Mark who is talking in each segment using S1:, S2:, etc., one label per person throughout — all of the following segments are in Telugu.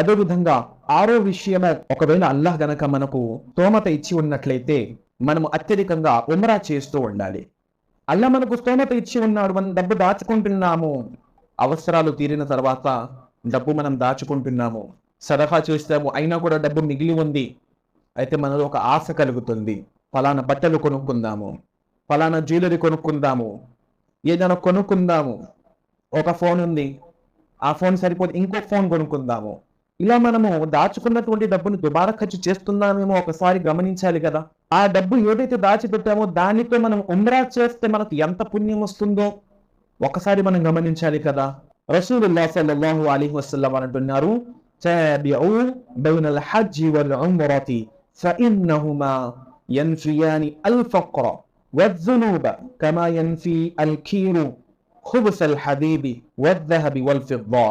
S1: అదేవిధంగా ఆరో విషయమే ఒకవేళ అల్లాహ్ గనక మనకు స్తోమత ఇచ్చి ఉన్నట్లయితే మనము అత్యధికంగా ఉమరా చేస్తూ ఉండాలి. అల్లా మనకు స్తోమత ఇచ్చి ఉన్నాడు మనం డబ్బు దాచుకుంటున్నాము. అవసరాలు తీరిన తర్వాత డబ్బు మనం దాచుకుంటున్నాము. సరఫా చేస్తాము అయినా కూడా డబ్బు మిగిలి ఉంది. అయితే మనలో ఒక ఆశ కలుగుతుంది. ఫలానా బట్టలు కొనుక్కుందాము ఫలానా జ్యువెలరీ కొనుక్కుందాము ఏదైనా కొనుక్కుందాము. ఒక ఫోన్ ఉంది ఆ ఫోన్ సరిపోతే ఇంకో ఫోన్ కొనుక్కుందాము. ఇలా మనము దాచుకున్నటువంటి డబ్బును దుబారా ఖర్చు చేస్తున్నామేమో ఒకసారి గమనించాలి కదా ఆ డబ్బు ఏదైతే దాచిపెట్టామో దానితో మనం ఉమ్రా చేస్తే మనకు ఎంత పుణ్యం వస్తుందో ఒకసారి మనం గమనించాలి కదా రసూలుల్లాహ్ సల్లల్లాహు అలైహి వసల్లం అంటున్నారు తాబిఉ బైనల్ హజ్జి వల్ ఉమ్రతి ఫఇన్నహుమా ينفيان الفقر والذنوب كما ينفي الكير خبث الحديد والذهب والفضة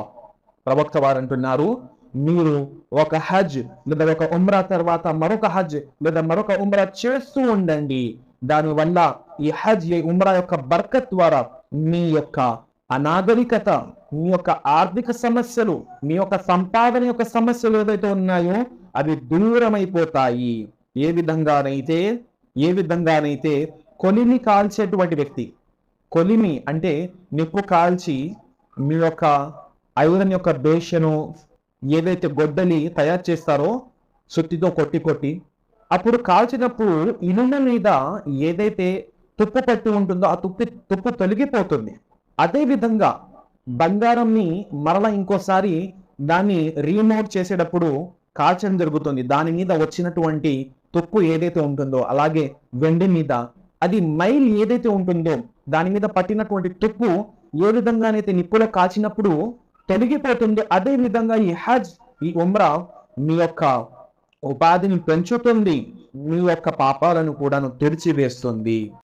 S1: ప్రవక్త వారు అంటున్నారు మీరు ఒక హజ్ లేదా ఒక ఉమ్రా తర్వాత మరొక హజ్ లేదా మరొక ఉమ్రా చేస్తూ ఉండండి. దానివల్ల ఈ హజ్ ఈ ఉమ్రా యొక్క బర్కత్ ద్వారా మీ యొక్క అనాగరికత మీ యొక్క ఆర్థిక సమస్యలు మీ యొక్క సంపాదన యొక్క సమస్యలు ఏదైతే ఉన్నాయో అవి దూరమైపోతాయి. ఏ విధంగానైతే ఏ విధంగానైతే కొలిమి కాల్చేటువంటి వ్యక్తి కొలిమి అంటే నిప్పు కాల్చి మీ యొక్క ఐరన్ యొక్క బేషను ఏదైతే గొడ్డలి తయారు చేస్తారో సుత్తితో కొట్టి కొట్టి అప్పుడు కాల్చినప్పుడు ఇనుమ మీద ఏదైతే తుప్పు పట్టి ఉంటుందో ఆ తుప్పి తుప్పు తొలగిపోతుంది. అదే విధంగా బంగారంని మరల ఇంకోసారి దాన్ని రీమోట్ చేసేటప్పుడు కాల్చడం జరుగుతుంది. దాని మీద వచ్చినటువంటి తుప్పు ఏదైతే ఉంటుందో అలాగే వెండి మీద అది మైల్ ఏదైతే ఉంటుందో దాని మీద పట్టినటువంటి తుప్పు ఏ విధంగానైతే నిప్పులో కాల్చినప్పుడు తొలగిపోతుంది. అదే విధంగా ఈ హజ్ ఈ ఉమ్రా మీ యొక్క ఉపాధిని పెంచుతుంది మీ యొక్క పాపాలను కూడాను తెరిచివేస్తుంది.